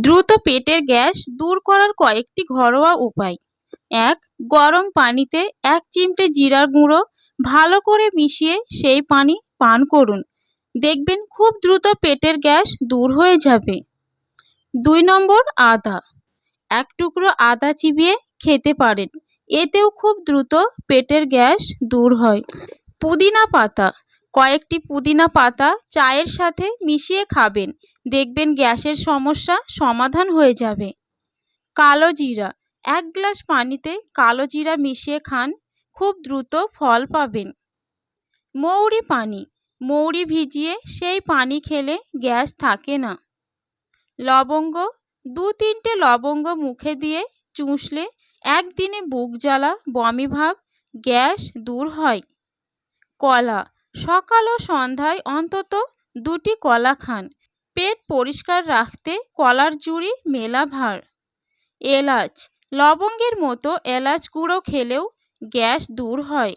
দ্রুত পেটের গ্যাস দূর করার কয়েকটি ঘরোয়া উপায়। এক, গরম পানিতে এক চিমটে জিরার গুঁড়ো ভালো করে মিশিয়ে সেই পানি পান করুন। দেখবেন খুব দ্রুত পেটের গ্যাস দূর হয়ে যাবে। দুই নম্বর, আদা। এক টুকরো আদা চিবিয়ে খেতে পারেন। এতেও খুব দ্রুত পেটের গ্যাস দূর হয়। পুদিনা পাতা। কয়েকটি পুদিনা পাতা চায়ের সাথে মিশিয়ে খাবেন। দেখবেন গ্যাসের সমস্যা সমাধান হয়ে যাবে। কালো জিরা। এক গ্লাস পানিতে কালো জিরা মিশিয়ে খান। খুব দ্রুত ফল পাবেন। মৌরি পানি। মৌরি ভিজিয়ে সেই পানি খেলে গ্যাস থাকে না। লবঙ্গ। দু তিনটে লবঙ্গ মুখে দিয়ে চুষলে একদিনে বুক জ্বালা, বমি ভাব, গ্যাস দূর হয়। কলা। সকাল ও সন্ধ্যায় অন্তত দুটি কলা খান। পেট পরিষ্কার রাখতে কলার জুড়ি মেলা ভার। এলাচ। লবঙ্গের মতো এলাচ গুঁড়ো খেলেও গ্যাস দূর হয়।